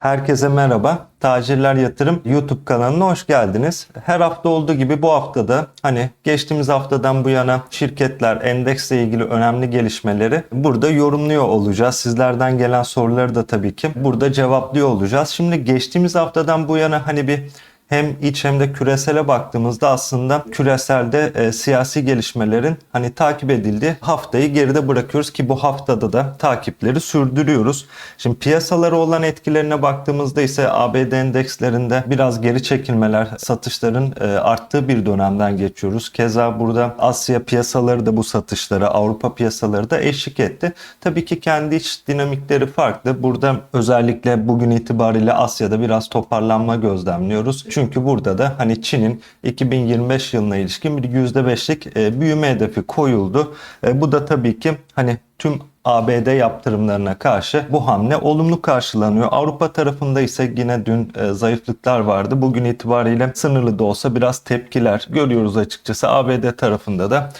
Herkese merhaba. Tacirler Yatırım YouTube kanalına hoş geldiniz. Her hafta olduğu gibi bu haftada hani geçtiğimiz haftadan bu yana şirketler endeksle ilgili önemli gelişmeleri burada yorumluyor olacağız. Sizlerden gelen soruları da tabii ki burada cevaplıyor olacağız. Şimdi geçtiğimiz haftadan bu yana hani bir hem iç hem de küresele baktığımızda aslında küreselde e, siyasi gelişmelerin hani takip edildiği haftayı geride bırakıyoruz ki bu haftada da takipleri sürdürüyoruz. Şimdi piyasalara olan etkilerine baktığımızda ise ABD endekslerinde biraz geri çekilmeler, satışların e, arttığı bir dönemden geçiyoruz. Keza burada Asya piyasaları da bu satışlara, Avrupa piyasaları da eşlik etti. Tabii ki kendi iç dinamikleri farklı. Burada özellikle bugün itibariyle Asya'da biraz toparlanma gözlemliyoruz. Çünkü burada da hani Çin'in 2025 yılına ilişkin bir %5'lik e, büyüme hedefi koyuldu. E, bu da tabii ki hani tüm ABD yaptırımlarına karşı bu hamle olumlu karşılanıyor. Avrupa tarafında ise yine dün e, zayıflıklar vardı. Bugün itibariyle sınırlı da olsa biraz tepkiler görüyoruz açıkçası. ABD tarafında da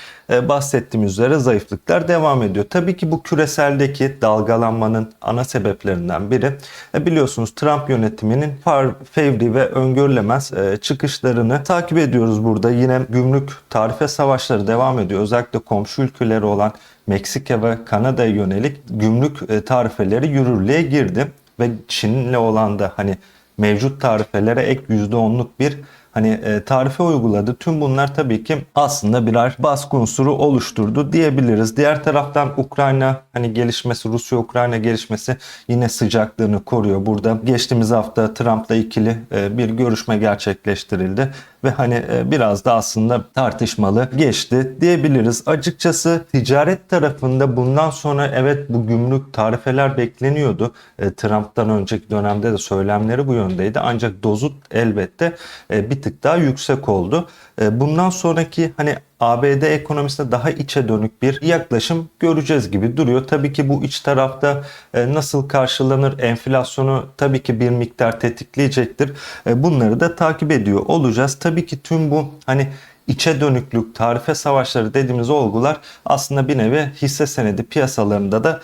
bahsettiğim üzere zayıflıklar devam ediyor. Tabii ki bu küreseldeki dalgalanmanın ana sebeplerinden biri e, biliyorsunuz Trump yönetiminin far, fevri ve öngörülemez e, çıkışlarını takip ediyoruz burada. Yine gümrük tarife savaşları devam ediyor. Özellikle komşu ülkeleri olan Meksika ve Kanada'ya yönelik gümrük e, tarifeleri yürürlüğe girdi ve Çin'le olan da hani mevcut tarifelere ek %10'luk bir hani e, tarife uyguladı. Tüm bunlar tabii ki aslında birer baskı unsuru oluşturdu diyebiliriz. Diğer taraftan Ukrayna hani gelişmesi, Rusya-Ukrayna gelişmesi yine sıcaklığını koruyor. Burada geçtiğimiz hafta Trump'la ikili e, bir görüşme gerçekleştirildi ve hani e, biraz da aslında tartışmalı geçti diyebiliriz. Açıkçası ticaret tarafında bundan sonra evet bu gümrük tarifeler bekleniyordu. E, Trump'tan önceki dönemde de söylemleri bu yöndeydi. Ancak dozu elbette e, bir tık daha yüksek oldu. Bundan sonraki hani ABD ekonomisine daha içe dönük bir yaklaşım göreceğiz gibi duruyor. Tabii ki bu iç tarafta nasıl karşılanır enflasyonu tabii ki bir miktar tetikleyecektir. Bunları da takip ediyor olacağız. Tabii ki tüm bu hani içe dönüklük, tarife savaşları dediğimiz olgular aslında bir nevi hisse senedi piyasalarında da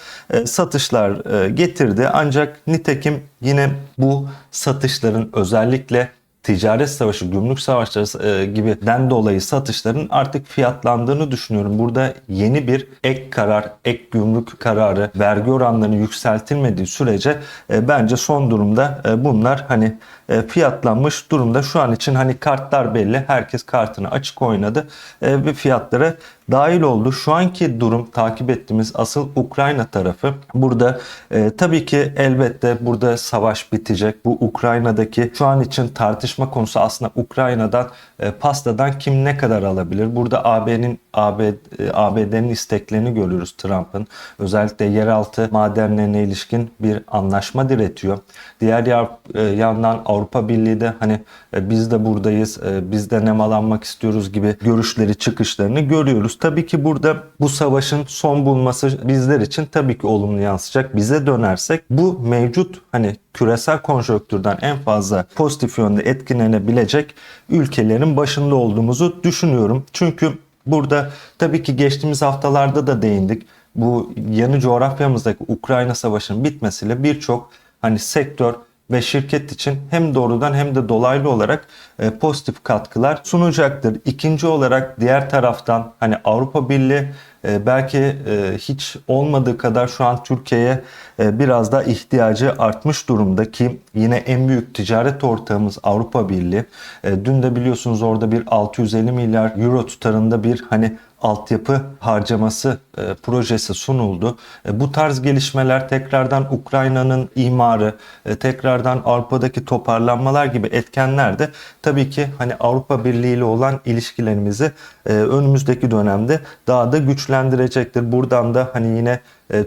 satışlar getirdi. Ancak nitekim yine bu satışların özellikle ticaret savaşı, gümrük savaşları e, gibi den dolayı satışların artık fiyatlandığını düşünüyorum. Burada yeni bir ek karar, ek gümrük kararı, vergi oranlarının yükseltilmediği sürece e, bence son durumda e, bunlar hani e, fiyatlanmış durumda. Şu an için hani kartlar belli. Herkes kartını açık oynadı e, ve fiyatlara dahil oldu. Şu anki durum takip ettiğimiz asıl Ukrayna tarafı. Burada e, tabii ki elbette burada savaş bitecek. Bu Ukrayna'daki şu an için tartışma konusu aslında Ukrayna'dan e, pastadan kim ne kadar alabilir? Burada AB'nin AB, e, ABD'nin isteklerini görüyoruz Trump'ın. Özellikle yeraltı madenlerine ilişkin bir anlaşma diretiyor. Diğer yer, e, yandan Avrupa Birliği de hani e, biz de buradayız, e, biz de nemalanmak istiyoruz gibi görüşleri, çıkışlarını görüyoruz. Tabii ki burada bu savaşın son bulması bizler için tabii ki olumlu yansıyacak. Bize dönersek bu mevcut hani küresel konjonktürden en fazla pozitif yönde etkilenebilecek ülkelerin başında olduğumuzu düşünüyorum. Çünkü burada tabii ki geçtiğimiz haftalarda da değindik. Bu yanı coğrafyamızdaki Ukrayna Savaşı'nın bitmesiyle birçok hani sektör ve şirket için hem doğrudan hem de dolaylı olarak e, pozitif katkılar sunacaktır. İkinci olarak diğer taraftan hani Avrupa Birliği e, belki e, hiç olmadığı kadar şu an Türkiye'ye biraz da ihtiyacı artmış durumda ki yine en büyük ticaret ortağımız Avrupa Birliği. E, dün de biliyorsunuz orada bir 650 milyar euro tutarında bir hani altyapı harcaması e, projesi sunuldu. E, bu tarz gelişmeler tekrardan Ukrayna'nın imarı, e, tekrardan Avrupa'daki toparlanmalar gibi etkenler de tabii ki hani Avrupa Birliği ile olan ilişkilerimizi e, önümüzdeki dönemde daha da güçlendirecektir. Buradan da hani yine e,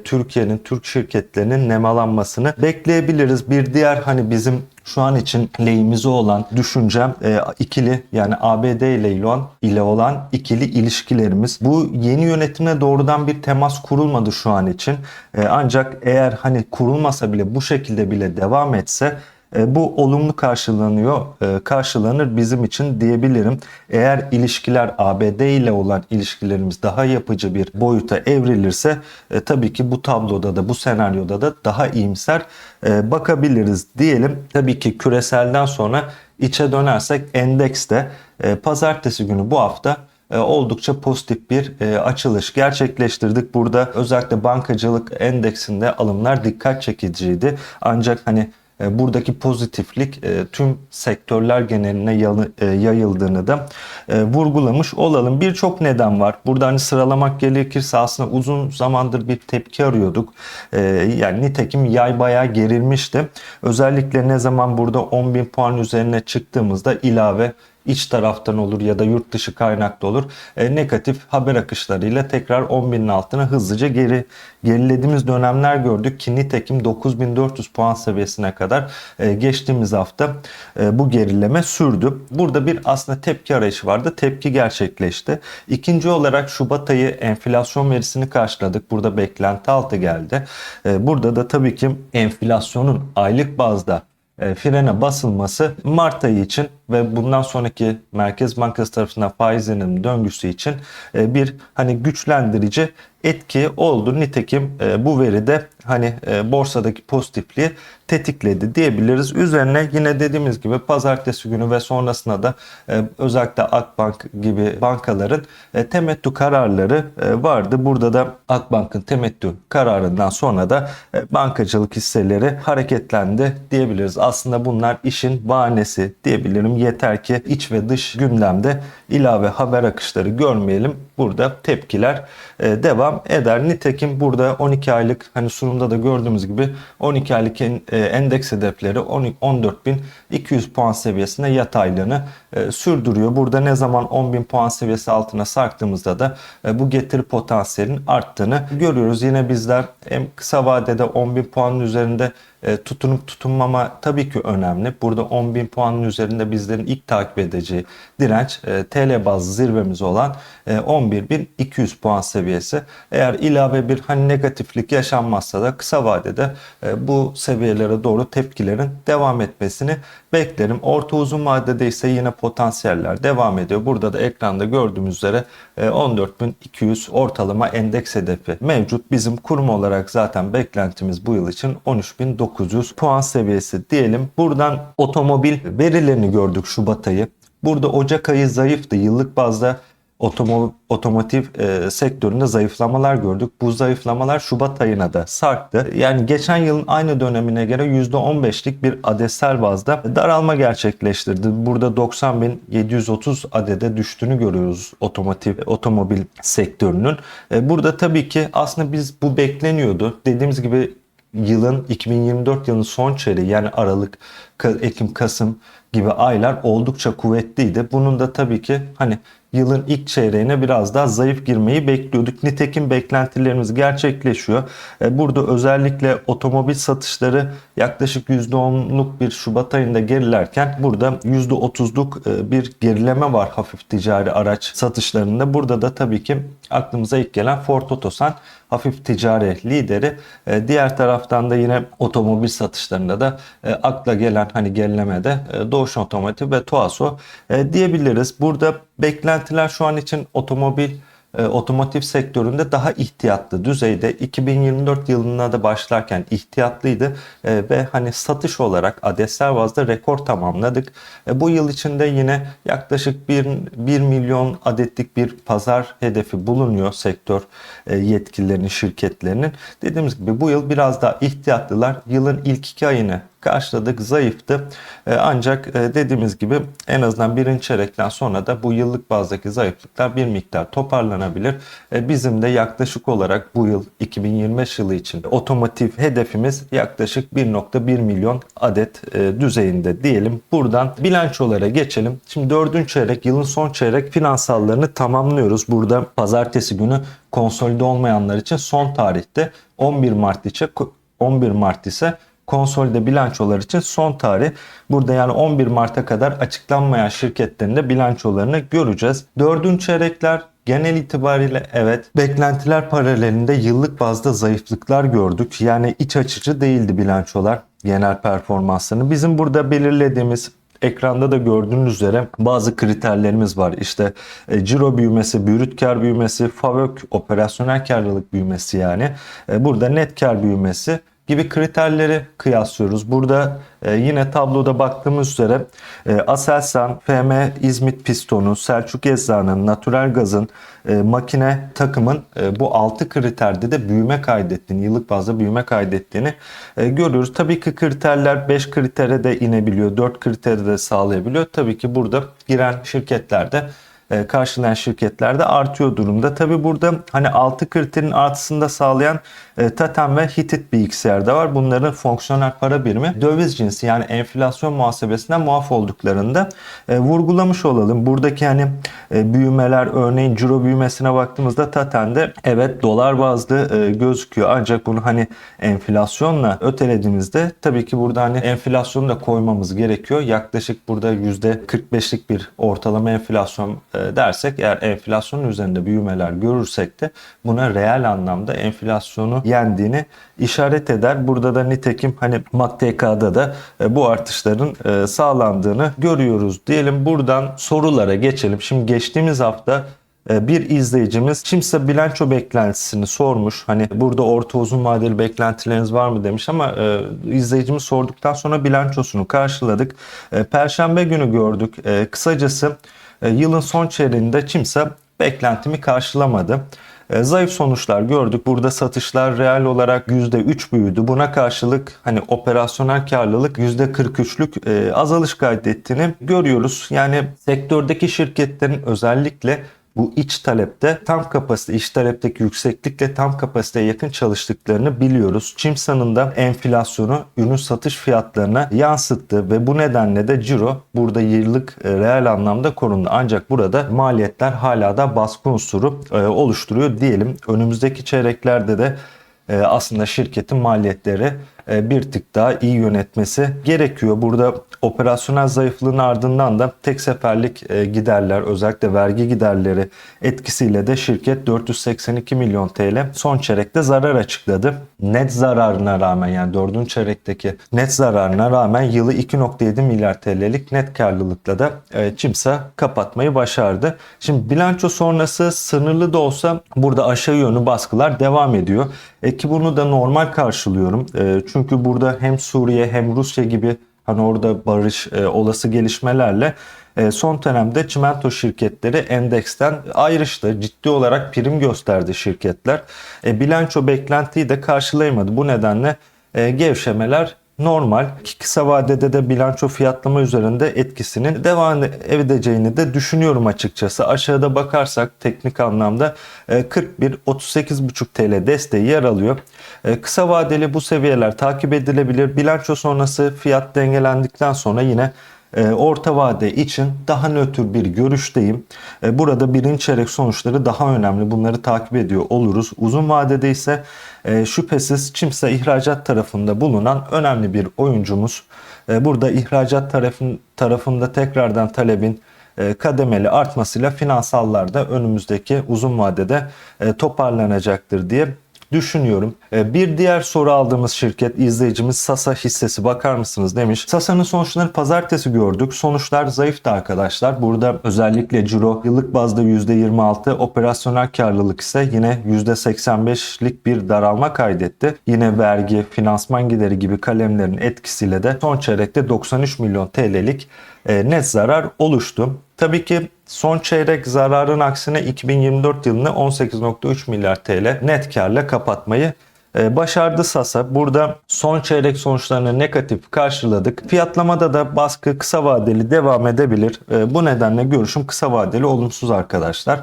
Türkiye'nin, Türk şirketlerinin nemalanmasını bekleyebiliriz. Bir diğer hani bizim şu an için lehimize olan düşüncem e, ikili yani ABD ile olan ile olan ikili ilişkilerimiz. Bu yeni yönetimle doğrudan bir temas kurulmadı şu an için. E, ancak eğer hani kurulmasa bile bu şekilde bile devam etse E, bu olumlu karşılanıyor, e, karşılanır bizim için diyebilirim. Eğer ilişkiler ABD ile olan ilişkilerimiz daha yapıcı bir boyuta evrilirse e, tabii ki bu tabloda da bu senaryoda da daha iyimser e, bakabiliriz diyelim. Tabii ki küreselden sonra içe dönersek endekste e, pazartesi günü bu hafta e, oldukça pozitif bir e, açılış gerçekleştirdik. Burada özellikle bankacılık endeksinde alımlar dikkat çekiciydi. Ancak hani e, buradaki pozitiflik e, tüm sektörler geneline e, yayıldığını da e, vurgulamış olalım. Birçok neden var. Burada hani sıralamak gerekirse aslında uzun zamandır bir tepki arıyorduk. E, Yani nitekim yay bayağı gerilmişti. Özellikle ne zaman burada 10.000 puan üzerine çıktığımızda ilave iç taraftan olur ya da yurt dışı kaynaklı olur. E, negatif haber akışlarıyla tekrar 10.000'in altına hızlıca geri gerilediğimiz dönemler gördük ki nitekim 9400 puan seviyesine kadar e, geçtiğimiz hafta e, bu gerileme sürdü. Burada bir aslında tepki arayışı vardı. Tepki gerçekleşti. İkinci olarak Şubat ayı enflasyon verisini karşıladık. Burada beklenti altı geldi. E, burada da tabii ki enflasyonun aylık bazda e, frene basılması Mart ayı için ve bundan sonraki Merkez Bankası tarafından faizinin döngüsü için e, bir hani güçlendirici etki oldu. Nitekim e, bu veri de hani e, borsadaki pozitifliği tetikledi diyebiliriz. Üzerine yine dediğimiz gibi pazartesi günü ve sonrasında da özellikle Akbank gibi bankaların temettü kararları vardı. Burada da Akbank'ın temettü kararından sonra da bankacılık hisseleri hareketlendi diyebiliriz. Aslında bunlar işin bahanesi diyebilirim. Yeter ki iç ve dış gündemde ilave haber akışları görmeyelim. Burada tepkiler e, devam eder. Nitekim burada 12 aylık hani sunumda da gördüğümüz gibi 12 aylık e, endeks hedefleri 10 14.200 puan seviyesine yataylığını e, sürdürüyor. Burada ne zaman 10.000 puan seviyesi altına sarktığımızda da bu getiri potansiyelin arttığını görüyoruz. Yine bizler hem kısa vadede 10.000 puanın üzerinde tutunup tutunmama tabii ki önemli. Burada 10.000 puanın üzerinde bizlerin ilk takip edeceği direnç e, TL bazlı zirvemiz olan e, 11.200 puan seviyesi. Eğer ilave bir hani negatiflik yaşanmazsa da kısa vadede e, bu seviyelere doğru tepkilerin devam etmesini beklerim. Orta uzun vadede ise yine potansiyeller devam ediyor. Burada da ekranda gördüğümüz üzere e, 14.200 ortalama endeks hedefi mevcut. Bizim kurum olarak zaten beklentimiz bu yıl için 13.900 puan seviyesi diyelim. Buradan otomobil verilerini gördük Şubat ayı. Burada Ocak ayı zayıftı. Yıllık bazda otomo otomotiv e, sektöründe zayıflamalar gördük. Bu zayıflamalar Şubat ayına da sarktı. Yani geçen yılın aynı dönemine göre %15'lik bir adetsel bazda daralma gerçekleştirdi. Burada 90.730 adede düştüğünü görüyoruz otomotiv otomobil sektörünün. E, burada tabii ki aslında biz bu bekleniyordu. Dediğimiz gibi yılın 2024 yılının son çeyreği yani Aralık, Ekim, Kasım gibi aylar oldukça kuvvetliydi. Bunun da tabii ki hani yılın ilk çeyreğine biraz daha zayıf girmeyi bekliyorduk. Nitekim beklentilerimiz gerçekleşiyor. E, Burada özellikle otomobil satışları yaklaşık %10'luk bir Şubat ayında gerilerken burada %30'luk e, bir gerileme var hafif ticari araç satışlarında. Burada da tabii ki aklımıza ilk gelen Ford Otosan hafif ticari lideri. E, Diğer taraftan da yine otomobil satışlarında da akla gelen hani gerilemede e, Doğuş Otomotiv ve Tuaso e, diyebiliriz. Burada beklentiler şu an için otomobil e, otomotiv sektöründe daha ihtiyatlı düzeyde 2024 yılına da başlarken ihtiyatlıydı E, ve hani satış olarak adetsel bazda rekor tamamladık. Bu yıl içinde yine yaklaşık 1, 1 milyon adetlik bir pazar hedefi bulunuyor sektör yetkililerinin, şirketlerinin. Dediğimiz gibi bu yıl biraz daha ihtiyatlılar. Yılın ilk iki ayını karşıladık zayıftı. E, ancak e, dediğimiz gibi en azından birinci çeyrekten sonra da bu yıllık bazdaki zayıflıklar bir miktar toparlanabilir. E, bizim de yaklaşık olarak bu yıl 2025 yılı için otomotiv hedefimiz yaklaşık 1.1 milyon adet düzeyinde diyelim. Buradan bilançolara geçelim. Şimdi dördüncü çeyrek yılın son çeyrek finansallarını tamamlıyoruz. Burada pazartesi günü konsolide olmayanlar için son tarihte 11 Mart için 11 Mart ise konsolide bilançolar için son tarih. Burada yani 11 Mart'a kadar açıklanmayan şirketlerin de bilançolarını göreceğiz. Dördüncü çeyrekler Genel itibariyle evet beklentiler paralelinde yıllık bazda zayıflıklar gördük. Yani iç açıcı değildi bilançolar genel performanslarını. Bizim burada belirlediğimiz ekranda da gördüğünüz üzere bazı kriterlerimiz var. İşte e, ciro büyümesi, brüt kar büyümesi, FAVÖK operasyonel karlılık büyümesi yani. E, burada net kar büyümesi gibi kriterleri kıyaslıyoruz. Burada e, yine tabloda baktığımız üzere e, Aselsan, FM İzmit Pistonu, Selçuk Ecza'nın, Natural Gaz'ın, e, makine takımın e, bu 6 kriterde de büyüme kaydettiğini, yıllık bazda büyüme kaydettiğini e, görüyoruz. Tabii ki kriterler 5 kritere de inebiliyor, 4 kritere de sağlayabiliyor. Tabii ki burada giren şirketlerde e, karşılayan şirketlerde artıyor durumda. Tabi burada hani 6 kriterin artısını da sağlayan Tatem ve Hitit bilgisayarda var. Bunların fonksiyonel para birimi döviz cinsi yani enflasyon muhasebesinden muaf olduklarında e, vurgulamış olalım. Buradaki hani e, büyümeler örneğin ciro büyümesine baktığımızda Tatem'de evet dolar bazlı e, gözüküyor. Ancak bunu hani enflasyonla ötelediğimizde tabii ki burada hani enflasyonu da koymamız gerekiyor. Yaklaşık burada %45'lik bir ortalama enflasyon e, dersek eğer enflasyonun üzerinde büyümeler görürsek de buna reel anlamda enflasyonu yendiğini işaret eder. Burada da nitekim hani MAKTK'da da e, bu artışların e, sağlandığını görüyoruz. Diyelim buradan sorulara geçelim. Şimdi geçtiğimiz hafta e, bir izleyicimiz kimse bilanço beklentisini sormuş. Hani burada orta uzun vadeli beklentileriniz var mı demiş ama e, izleyicimiz sorduktan sonra bilançosunu karşıladık. E, Perşembe günü gördük. E, kısacası e, yılın son çeyreğinde kimse beklentimi karşılamadı. E, zayıf sonuçlar gördük. Burada satışlar reel olarak %3 büyüdü. Buna karşılık hani operasyonel karlılık %43'lük e, azalış kaydettiğini görüyoruz. Yani sektördeki şirketlerin özellikle bu iç talepte tam kapasite, iç talepteki yükseklikle tam kapasiteye yakın çalıştıklarını biliyoruz. Çimsa'nın da enflasyonu ürün satış fiyatlarına yansıttı ve bu nedenle de ciro burada yıllık e, reel anlamda korundu. Ancak burada maliyetler hala da baskı unsuru e, oluşturuyor diyelim. Önümüzdeki çeyreklerde de e, aslında şirketin maliyetleri bir tık daha iyi yönetmesi gerekiyor. Burada operasyonel zayıflığın ardından da tek seferlik giderler özellikle vergi giderleri etkisiyle de şirket 482 milyon TL son çeyrekte zarar açıkladı. Net zararına rağmen yani 4. çeyrekteki net zararına rağmen yılı 2.7 milyar TL'lik net karlılıkla da Çimsa kapatmayı başardı. Şimdi bilanço sonrası sınırlı da olsa burada aşağı yönlü baskılar devam ediyor. E ki bunu da normal karşılıyorum. E, çünkü burada hem Suriye hem Rusya gibi hani orada barış e, olası gelişmelerle e, son dönemde çimento şirketleri endeksten ayrıştı. Ciddi olarak prim gösterdi şirketler. E, bilanço beklentiyi de karşılayamadı. Bu nedenle e, gevşemeler normal. Kısa vadede de bilanço fiyatlama üzerinde etkisinin devam edeceğini de düşünüyorum açıkçası. Aşağıda bakarsak teknik anlamda 41 38,5 TL desteği yer alıyor. Kısa vadeli bu seviyeler takip edilebilir. Bilanço sonrası fiyat dengelendikten sonra yine orta vade için daha nötr bir görüşteyim. Burada birinci çeyrek sonuçları daha önemli. Bunları takip ediyor oluruz. Uzun vadede ise şüphesiz Çimsa ihracat tarafında bulunan önemli bir oyuncumuz. Burada ihracat tarafın, tarafında tekrardan talebin kademeli artmasıyla finansallarda önümüzdeki uzun vadede toparlanacaktır diye düşünüyorum. E, bir diğer soru aldığımız şirket izleyicimiz Sasa hissesi bakar mısınız demiş. Sasa'nın sonuçlarını pazartesi gördük. Sonuçlar zayıftı arkadaşlar. Burada özellikle ciro yıllık bazda %26, operasyonel karlılık ise yine %85'lik bir daralma kaydetti. Yine vergi, finansman gideri gibi kalemlerin etkisiyle de son çeyrekte 93 milyon TL'lik net zarar oluştu. Tabii ki son çeyrek zararın aksine 2024 yılını 18.3 milyar TL net karla kapatmayı e, başardı Sasa. Burada son çeyrek sonuçlarını negatif karşıladık. Fiyatlamada da baskı kısa vadeli devam edebilir. E, bu nedenle görüşüm kısa vadeli olumsuz arkadaşlar.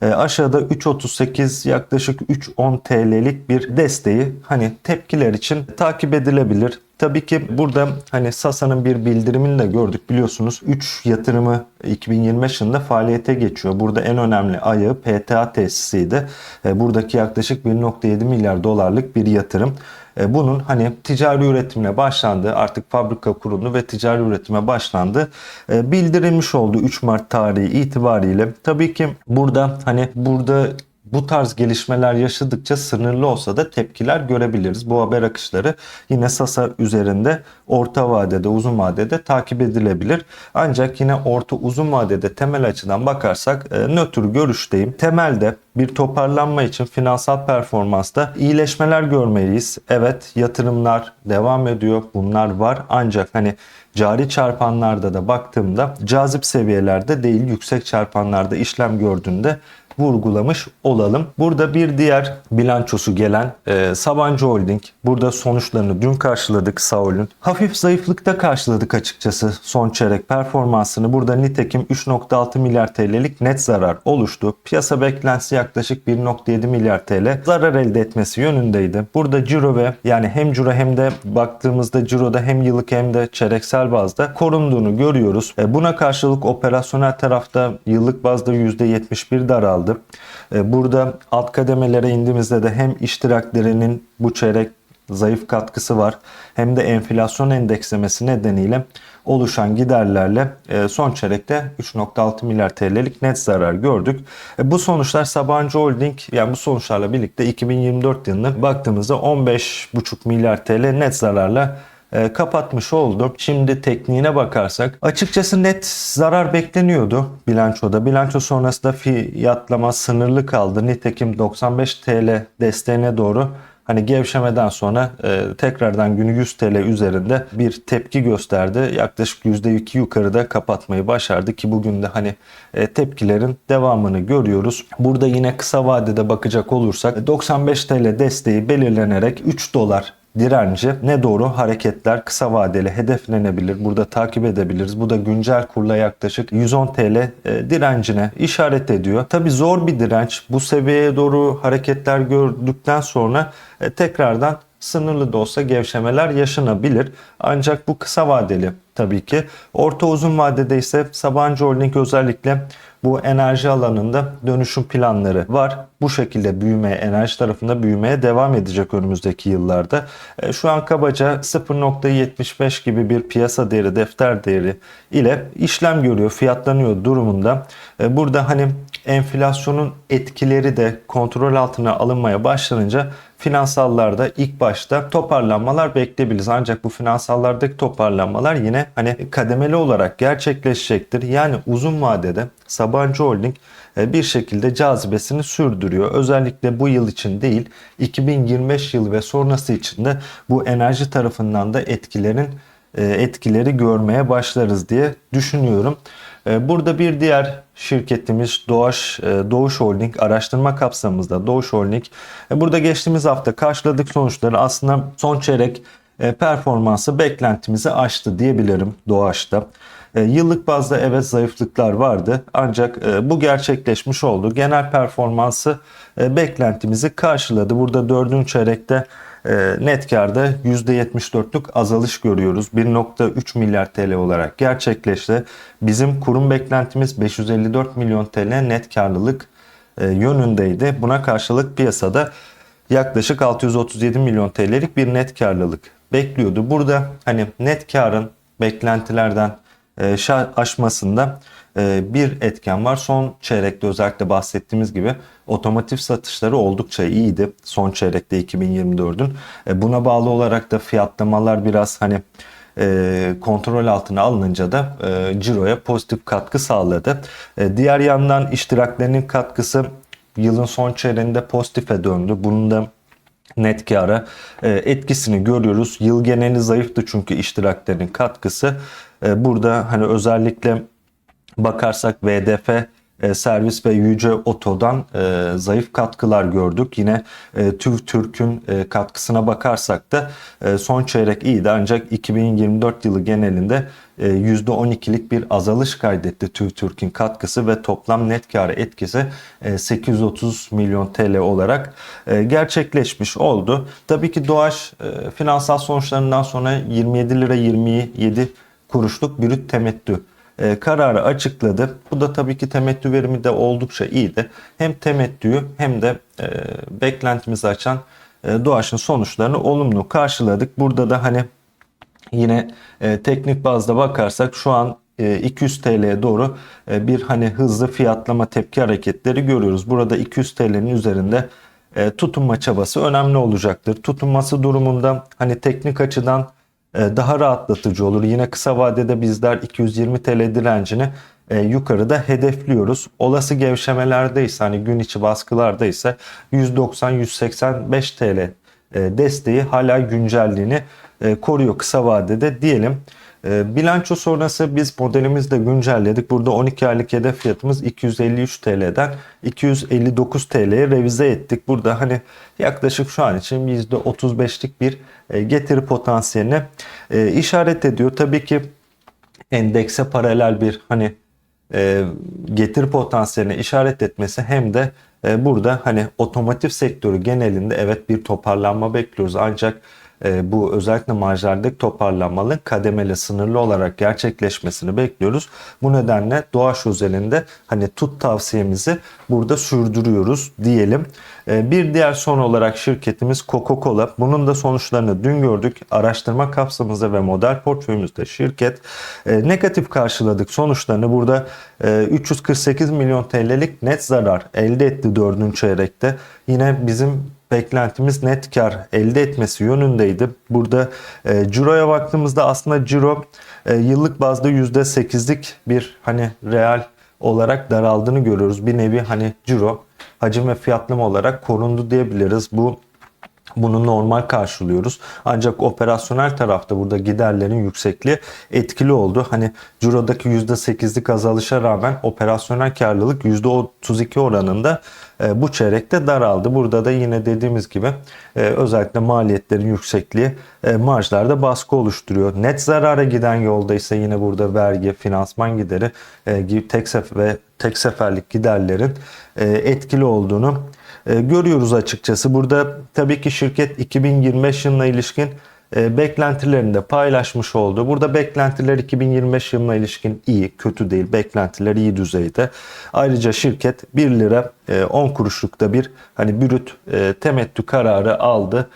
Aşağıda 3.38 yaklaşık 3.10 TL'lik bir desteği hani tepkiler için takip edilebilir. Tabii ki burada hani Sasa'nın bir bildirimini de gördük biliyorsunuz. 3 yatırımı 2025 yılında faaliyete geçiyor. Burada en önemli ayağı PTA tesisiydi. Buradaki yaklaşık 1.7 milyar dolarlık bir yatırım. e, bunun hani ticari üretimine başlandı. Artık fabrika kuruldu ve ticari üretime başlandı. E, bildirilmiş oldu 3 Mart tarihi itibariyle. Tabii ki burada hani burada bu tarz gelişmeler yaşadıkça sınırlı olsa da tepkiler görebiliriz. Bu haber akışları yine Sasa üzerinde orta vadede, uzun vadede takip edilebilir. Ancak yine orta uzun vadede temel açıdan bakarsak e, nötr görüşteyim. Temelde bir toparlanma için finansal performansta iyileşmeler görmeliyiz. Evet yatırımlar devam ediyor. Bunlar var. Ancak hani cari çarpanlarda da baktığımda cazip seviyelerde değil yüksek çarpanlarda işlem gördüğünde vurgulamış olalım. Burada bir diğer bilançosu gelen e, Sabancı Holding. Burada sonuçlarını dün karşıladık Saul'ün. Hafif zayıflıkta karşıladık açıkçası son çeyrek performansını. Burada nitekim 3.6 milyar TL'lik net zarar oluştu. Piyasa beklentisi yaklaşık 1.7 milyar TL zarar elde etmesi yönündeydi. Burada ciro ve yani hem ciro hem de baktığımızda ciroda hem yıllık hem de çeyreksel bazda korunduğunu görüyoruz. E, buna karşılık operasyonel tarafta yıllık bazda %71 daraldı. E, Burada alt kademelere indiğimizde de hem iştiraklerinin bu çeyrek zayıf katkısı var hem de enflasyon endekslemesi nedeniyle oluşan giderlerle e, son çeyrekte 3.6 milyar TL'lik net zarar gördük. E, Bu sonuçlar Sabancı Holding yani bu sonuçlarla birlikte 2024 yılına baktığımızda 15.5 milyar TL net zararla e, kapatmış oldu. Şimdi tekniğine bakarsak açıkçası net zarar bekleniyordu bilançoda. Bilanço sonrasında fiyatlama sınırlı kaldı. Nitekim 95 TL desteğine doğru hani gevşemeden sonra e, tekrardan günü 100 TL üzerinde bir tepki gösterdi. Yaklaşık %2 yukarıda kapatmayı başardı ki bugün de hani e, tepkilerin devamını görüyoruz. Burada yine kısa vadede bakacak olursak 95 TL desteği belirlenerek 3 dolar direnci ne doğru hareketler kısa vadeli hedeflenebilir. Burada takip edebiliriz. Bu da güncel kurla yaklaşık 110 TL e, direncine işaret ediyor. Tabi zor bir direnç. Bu seviyeye doğru hareketler gördükten sonra e, tekrardan sınırlı da olsa gevşemeler yaşanabilir. Ancak bu kısa vadeli tabii ki. Orta uzun vadede ise Sabancı Holding özellikle bu enerji alanında dönüşüm planları var. Bu şekilde büyümeye, enerji tarafında büyümeye devam edecek önümüzdeki yıllarda. E, Şu an kabaca 0.75 gibi bir piyasa değeri, defter değeri ile işlem görüyor, fiyatlanıyor durumunda. E, Burada hani enflasyonun etkileri de kontrol altına alınmaya başlanınca finansallarda ilk başta toparlanmalar bekleyebiliriz. Ancak bu finansallardaki toparlanmalar yine hani kademeli olarak gerçekleşecektir. Yani uzun vadede Sabancı Holding e, bir şekilde cazibesini sürdürüyor. Özellikle bu yıl için değil 2025 yılı ve sonrası için de bu enerji tarafından da etkilerin e, etkileri görmeye başlarız diye düşünüyorum. E, Burada bir diğer şirketimiz Doğuş, e, Doğuş Holding araştırma kapsamımızda Doğuş Holding. e, Burada geçtiğimiz hafta karşıladık sonuçları aslında son çeyrek e, performansı beklentimizi aştı diyebilirim Doğaç'ta. Yıllık bazda evet zayıflıklar vardı ancak bu gerçekleşmiş oldu. Genel performansı beklentimizi karşıladı. Burada dördüncü çeyrekte net karda %74'lük azalış görüyoruz. 1.3 milyar TL olarak gerçekleşti. Bizim kurum beklentimiz 554 milyon TL net karlılık e, yönündeydi. Buna karşılık piyasada yaklaşık 637 milyon TL'lik bir net karlılık bekliyordu. Burada hani net karın beklentilerden aşmasında e, bir etken var. Son çeyrekte özellikle bahsettiğimiz gibi otomotiv satışları oldukça iyiydi. Son çeyrekte 2024'ün. E, Buna bağlı olarak da fiyatlamalar biraz hani e, kontrol altına alınınca da e, ciroya pozitif katkı sağladı. E, diğer yandan iştiraklerinin katkısı yılın son çeyreğinde pozitife döndü. Bunun da net kâra e, etkisini görüyoruz. Yıl geneli zayıftı çünkü iştiraklerin katkısı. E, Burada hani özellikle bakarsak VDF servis ve Yüce Oto'dan e, zayıf katkılar gördük. Yine e, TÜV Türk'ün e, katkısına bakarsak da e, son çeyrek iyiydi ancak 2024 yılı genelinde e, %12'lik bir azalış kaydetti TÜV Türk'ün katkısı ve toplam net kar etkisi e, 830 milyon TL olarak e, gerçekleşmiş oldu. Tabii ki Doğaç e, finansal sonuçlarından sonra 27 lira 27 kuruşluk brüt temettü e, kararı açıkladı. Bu da tabii ki temettü verimi de oldukça iyiydi. Hem temettüyü hem de e, beklentimizi açan e, Doğaç'ın sonuçlarını olumlu karşıladık. Burada da hani Yine e, teknik bazda bakarsak şu an e, 200 TL'ye doğru bir hani hızlı fiyatlama tepki hareketleri görüyoruz. Burada 200 TL'nin üzerinde tutunma çabası önemli olacaktır. Tutunması durumunda hani teknik açıdan daha rahatlatıcı olur. Yine kısa vadede bizler 220 TL direncini e, yukarıda hedefliyoruz. Olası gevşemelerde ise hani gün içi baskılarda ise 190-185 TL e, desteği hala güncelliğini e, koruyor kısa vadede diyelim. E, bilanço sonrası biz modelimizi de güncelledik. Burada 12 aylık hedef fiyatımız 253 TL'den 259 TL'ye revize ettik. Burada hani yaklaşık şu an için %35'lik bir e, getiri potansiyeline e, işaret ediyor. Tabii ki endekse paralel bir hani e, getir potansiyeline işaret etmesi hem de burada hani otomotiv sektörü genelinde evet bir toparlanma bekliyoruz ancak e, bu özellikle marjlardaki toparlanmanın kademeli sınırlı olarak gerçekleşmesini bekliyoruz. Bu nedenle Doğaç özelinde hani tut tavsiyemizi burada sürdürüyoruz diyelim. E, bir diğer son olarak şirketimiz Coca-Cola. Bunun da sonuçlarını dün gördük. Araştırma kapsamımızda ve model portföyümüzde şirket e, negatif karşıladık sonuçlarını. Burada e, 348 milyon TL'lik net zarar elde etti dördüncü çeyrekte. Yine bizim beklentimiz net kar elde etmesi yönündeydi. Burada e, ciroya baktığımızda aslında ciro e, yıllık bazda %8'lik bir hani real olarak daraldığını görüyoruz. Bir nevi hani ciro hacim ve fiyatlama olarak korundu diyebiliriz. Bu bunu normal karşılıyoruz. Ancak operasyonel tarafta burada giderlerin yüksekliği etkili oldu. Hani Ciro'daki %8'lik azalışa rağmen operasyonel karlılık %32 oranında bu çeyrekte daraldı. Burada da yine dediğimiz gibi e, özellikle maliyetlerin yüksekliği e, marjlarda baskı oluşturuyor. Net zarara giden yolda ise yine burada vergi, finansman gideri gibi tek sef ve tek seferlik giderlerin etkili olduğunu e, görüyoruz açıkçası. Burada tabii ki şirket 2025 yılına ilişkin e, beklentilerini de paylaşmış oldu. Burada beklentiler 2025 yılına ilişkin iyi, kötü değil. Beklentiler iyi düzeyde. Ayrıca şirket 1 lira 10 e, kuruşlukta bir hani bürüt temettü kararı aldı.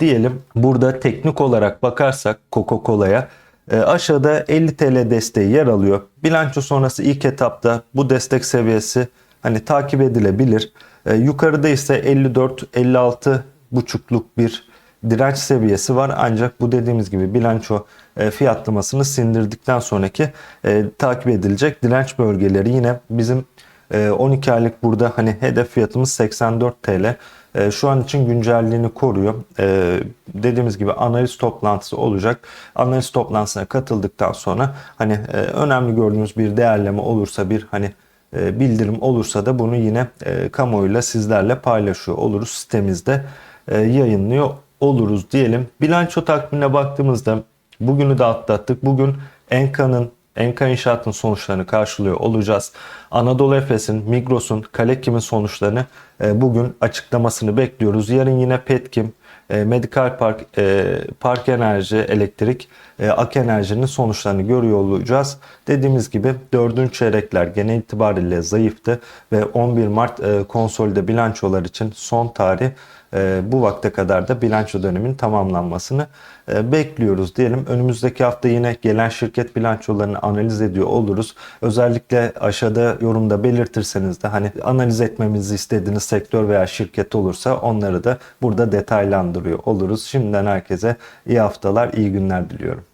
Diyelim burada teknik olarak bakarsak Coca-Cola'ya aşağıda 50 TL desteği yer alıyor. Bilanço sonrası ilk etapta bu destek seviyesi hani takip edilebilir. E, yukarıda ise 54-56 buçukluk bir direnç seviyesi var. Ancak bu dediğimiz gibi bilanço e, fiyatlamasını sindirdikten sonraki e, takip edilecek direnç bölgeleri yine bizim e, 12 aylık burada hani hedef fiyatımız 84 TL. E, şu an için güncelliğini koruyor. E, dediğimiz gibi analiz toplantısı olacak. Analiz toplantısına katıldıktan sonra hani e, önemli gördüğünüz bir değerleme olursa bir hani e, bildirim olursa da bunu yine e, kamuoyuyla sizlerle paylaşıyor oluruz. Sitemizde e, yayınlıyor oluruz diyelim. Bilanço takvimine baktığımızda bugünü de atlattık. Bugün Enka'nın Enka İnşaat'ın sonuçlarını karşılıyor olacağız. Anadolu Efes'in, Migros'un, Kalekim'in sonuçlarını bugün açıklamasını bekliyoruz. Yarın yine Petkim, e, Medikal Park, e, Park Enerji, Elektrik, e, Ak Enerji'nin sonuçlarını görüyor olacağız. Dediğimiz gibi dördüncü çeyrekler genel itibariyle zayıftı ve 11 Mart e, konsolide bilançolar için son tarih e, bu vakte kadar da bilanço döneminin tamamlanmasını e, bekliyoruz diyelim. Önümüzdeki hafta yine gelen şirket bilançolarını analiz ediyor oluruz. Özellikle aşağıda yorumda belirtirseniz de hani analiz etmemizi istediğiniz sektör veya şirket olursa onları da burada detaylandırıyor oluruz. Şimdiden herkese iyi haftalar, iyi günler diliyorum.